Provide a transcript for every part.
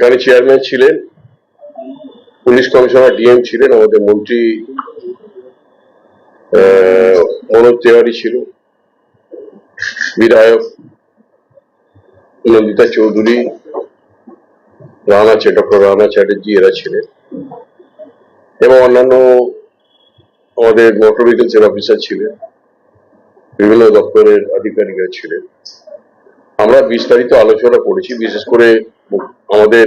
এখানে চেয়ারম্যান ছিলেন police commissioner DM ছিলেন, আমাদের মন্ত্রী মনোজ তেওয়ারি ছিল, বিধায়ক নন্দিতা চৌধুরী, রানা ডক্টর রানা চ্যাটার্জি এরা ছিলেন, এবং অন্যান্য আমাদের মোটর ভেহিকলসের অফিসার ছিলেন, বিভিন্ন দপ্তরের আধিকারিকরা ছিলেন। আমরা বিস্তারিত আলোচনা করেছি, বিশেষ করে আমাদের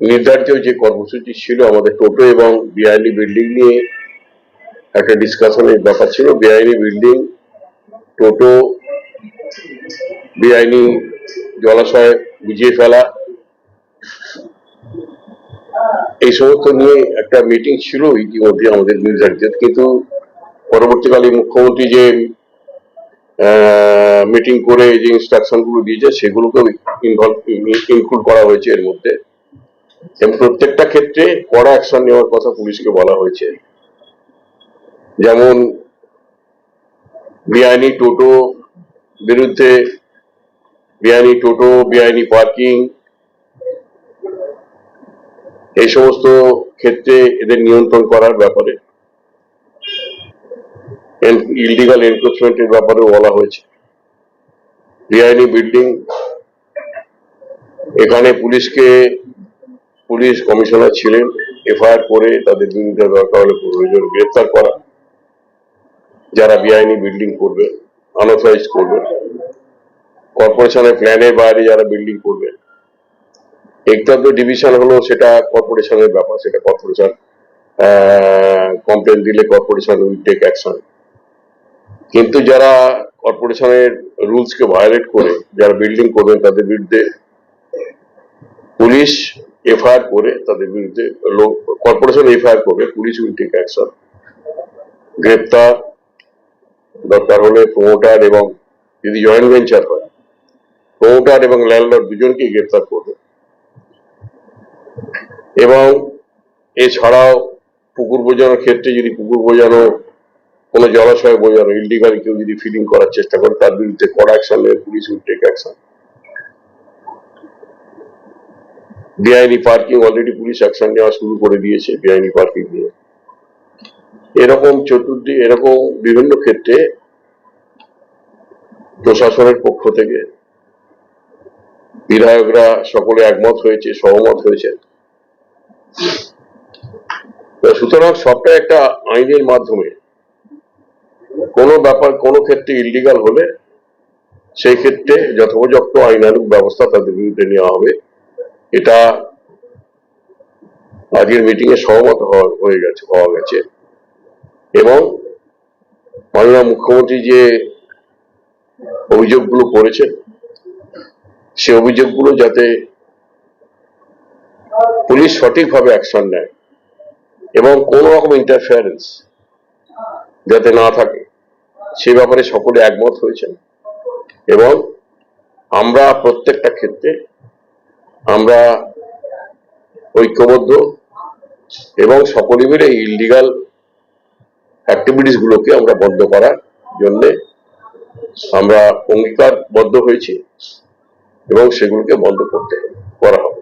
নির্ধারিত যে কর্মসূচি ছিল, আমাদের টোটো এবং বিআইনি বিল্ডিং নিয়ে একটা ডিসকাশনের ব্যাপার ছিল। বেআইনি বিল্ডিং, টোটো, বেআইনি জলাশয় বুঝিয়ে ফেলা, এই সমস্ত নিয়ে একটা মিটিং ছিল। ইতিমধ্যে আমাদের নির্ধারিত। কিন্তু পরবর্তীকালে মুখ্যমন্ত্রী যে মিটিং করে যে ইনস্ট্রাকশনগুলো দিয়েছে, সেগুলোকেও ইনক্লুড করা হয়েছে এর মধ্যে। এবং প্রত্যেকটা ক্ষেত্রে কড়া অ্যাকশন নেওয়ার কথা পুলিশকে বলা হয়েছে। যেমন বেআইনি টোটো বিরুদ্ধে, বেআইনি টোটো, বেআইনি পার্কিং এই সমস্ত ক্ষেত্রে এদের নিয়ন্ত্রণ করার ব্যাপারে। ইলিগাল এনক্রোচমেন্টের ব্যাপারে বলা হয়েছে। বেআইনি বিল্ডিং এখানে পুলিশকে, পুলিশ কমিশনার ছিলেন, এফআইআর করে তাদের বিরুদ্ধে দরকার হলে প্রয়োজন গ্রেপ্তার করা। যারা বেআইনি বিল্ডিং করবে আনঅথরাইজ করবে। কর্পোরেশনের প্ল্যানের বাইরে যারা বিল্ডিং করবে। একটু ডিভিশন হলো সেটা কর্পোরেশনের ব্যাপার, সেটা কর্পোরেশন কমপ্লেন দিলে কর্পোরেশন উইল টেক অ্যাকশন কিন্তু যারা কর্পোরেশনের রুলস কে ভায়োলেট করে, যারা বিল্ডিং করবেন তাদের বিরুদ্ধে পুলিশ এফআইআর করে, তাদের বিরুদ্ধে কর্পোরেশন এফআইআর করবে, পুলিশ উইল টেক অ্যাকশন। গ্রেপ্তার দরকার হলে প্রমোটার এবং যদি জয়েন্ট ভেঞ্চার হয়, প্রমোটার এবং ল্যান্ডলর্ড দুজনকেই গ্রেপ্তার করবে। এবং এছাড়াও পুকুর বোঝানোর ক্ষেত্রে যদি পুকুর বোঝানো কোনো জলাশয় বোঝানো ইলিগাল কেউ যদি ফিলিং করার চেষ্টা করে, তার বিরুদ্ধে কড়া অ্যাকশন নেবে পুলিশ উইল টেক অ্যাকশন বেআইনি পার্কিং অলরেডি পুলিশ অ্যাকশন নেওয়া শুরু করে দিয়েছে, বেআইনি পার্কিং নিয়ে। এরকম চতুর্দিক এরকম বিভিন্ন ক্ষেত্রে প্রশাসনের পক্ষ থেকে বিধায়করা সকলে একমত হয়েছে, সহমত হয়েছে সুতরাং সবটা একটা আইনের মাধ্যমে। কোনো ব্যাপার, কোনো ক্ষেত্রে ইলিগাল হলে সেই ক্ষেত্রে যথোপযুক্ত আইনানুগ ব্যবস্থা তাদের বিরুদ্ধে নেওয়া হবে। এটা আজকের মিটিং এ সহমত হয়ে গেছে, হওয়া গেছে। এবং মাননীয় মুখ্যমন্ত্রী যে অভিযোগগুলো করেছেন, সে অভিযোগগুলো যাতে পুলিশ সঠিকভাবে অ্যাকশন নেয় এবং কোন রকম ইন্টারফারেন্স যাতে না থাকে। সে ব্যাপারে সকলে একমত হয়েছেন। এবং আমরা প্রত্যেকটা ক্ষেত্রে আমরা ঐক্যবদ্ধ এবং সকলে মিলে ইলিগাল অ্যাক্টিভিটিস গুলোকে আমরা বন্ধ করার জন্য আমরা অঙ্গীকারবদ্ধ হয়েছি এবং সেগুলোকে বন্ধ করতে করা হবে।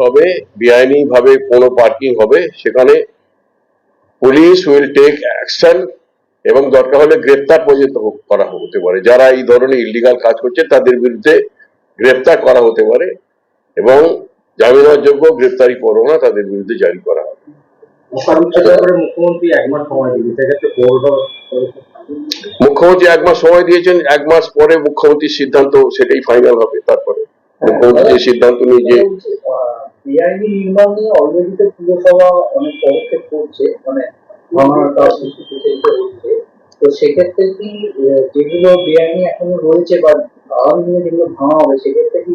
হবে বেআইনি ভাবে কোনো পার্কিং হবে সেখানে পুলিশ উইল টেক অ্যাকশন এবং দরকার হলে গ্রেপ্তার পর্যন্ত করা হতে পারে। যারা এই ধরনের ইলিগাল কাজ করছে তাদের বিরুদ্ধে গ্রেপ্তার করা হতে পারে এবং জামিনের যোগ্য গ্রেপ্তারি পরোয়ানা তাদের বিরুদ্ধে জারি করা হবে। মুখ্যমন্ত্রী এক মাস সময় দিবে সেক্ষেত্রে পৌরসভা মুখ্যমন্ত্রী এক মাস সময় দিয়েছেন এক মাস পরে মুখ্যমন্ত্রীর সিদ্ধান্ত সেটাই ফাইনাল হবে তারপরে মুখ্যমন্ত্রী যে সিদ্ধান্ত নিয়ে যে বেআইনি নির্মাণ নিয়ে অলরেডি তো পুরসভা অনেক পদক্ষেপ করছে মানে ভাঙার কাজ তো সেক্ষেত্রে কি যেগুলো বেআইনি এখনও রয়েছে বা আগামী দিনে যেগুলো ভাঙা হবে, সেক্ষেত্রে কি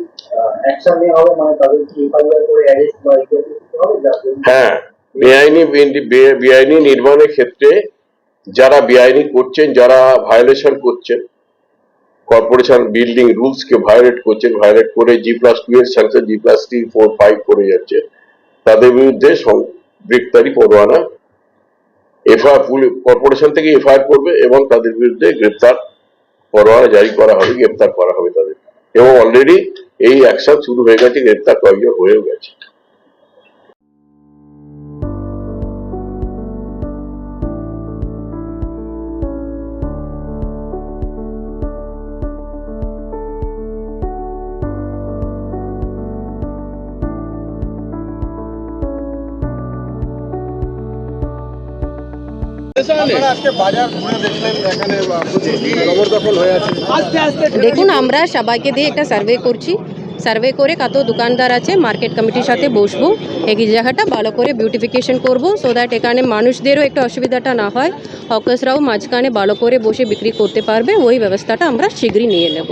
অ্যাকশন নেওয়া হবে? মানে তাদের কি এফআইআর করে অ্যারেস্ট বা হ্যাঁ বেআইনি বেআইনি নির্মাণের ক্ষেত্রে যারা বেআইনি করছেন, যারা ভায়োলেশন করছেন কর্পোরেশন বিল্ডিং রুলস কে ভায়োলেট করছেন ভায়োলেট করে জি প্লাস টু এর sanction G plus three four five করে যাচ্ছে। তাদের বিরুদ্ধে গ্রেপ্তারি পরোয়ানা এফআইআর কর্পোরেশন থেকে এফআইআর করবে এবং তাদের বিরুদ্ধে গ্রেপ্তার পরোয়ানা জারি করা হবে, গ্রেপ্তার করা হবে তাদের। এবং অলরেডি এই অ্যাকশন শুরু হয়ে গেছে, গ্রেপ্তার কয়েকজন হয়েও গেছে। দেখুন আমরা সবাইকে দিয়ে একটা সার্ভে করছি। সার্ভে করে কত দোকানদার আছে মার্কেট কমিটির সাথে বসবো। এই জায়গাটা ভালো করে বিউটিফিকেশন করব সো দ্যাট এখানে মানুষদেরও একটা অসুবিধাটা না হয়। হকার্সরাও মাঝখানে ভালো করে বসে বিক্রি করতে পারবে ওই ব্যবস্থাটা আমরা শীঘ্রই নিয়ে নেব।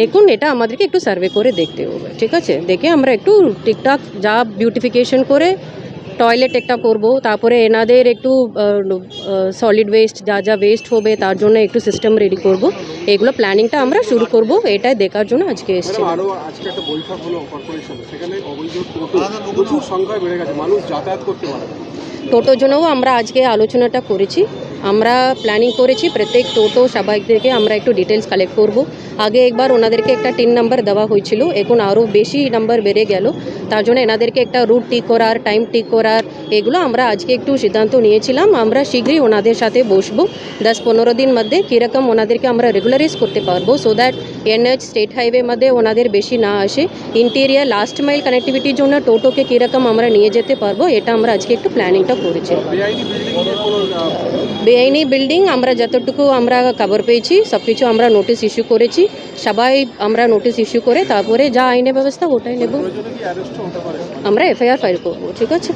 দেখুন এটা আমাদেরকে একটু সার্ভে করে দেখতে হবে ঠিক আছে? দেখে আমরা একটু ঠিকঠাক যা বিউটিফিকেশন করে টয়লেট একটা করব, তারপরে এনাদের একটু সলিড ওয়েস্ট যা যা ওয়েস্ট হবে তার জন্য একটু সিস্টেম রেডি করব এগুলো প্ল্যানিংটা আমরা শুরু করব, এটাই দেখার জন্য আজকে এসেছি মানুষ যাতায়াত করতে পারে। টোটোর জন্যও আমরা আজকে আলোচনাটা করেছি। আমরা প্ল্যানিং করেছি, প্রত্যেক টোটো সবাই থেকে আমরা একটু ডিটেলস কালেক্ট করব। আগে একবার ওনাদেরকে একটা টিন নাম্বার দেওয়া হয়েছিল, এখন আরও বেশি নাম্বার বেড়ে গেল। তার জন্য এনাদেরকে একটা রুট ঠিক করার টাইম ঠিক করার, এগুলো আমরা আজকে একটু সিদ্ধান্ত নিয়েছিলাম। আমরা শীঘ্রই ওনাদের সাথে বসবো। দশ পনেরো দিন মধ্যে কীরকম ওনাদেরকে আমরা রেগুলারাইজ করতে পারব so that NH state highway মধ্যে ওনাদের বেশি না আসে। ইন্টেরিয়ার লাস্ট মাইল কানেক্টিভিটির জন্য টোটোকে কীরকম আমরা নিয়ে যেতে পারব এটা আমরা আজকে একটু প্ল্যানিংটা করেছি। বেআইনি বিল্ডিং আমরা যতটুকু আমরা খবর পেয়েছি সব কিছু আমরা নোটিশ ইস্যু করেছি। সবাই আমরা নোটিশ ইস্যু করে তারপরে যা আইনের ব্যবস্থা ওটাই নেব। আমরা এফআইআর ফাইল করব ঠিক আছে?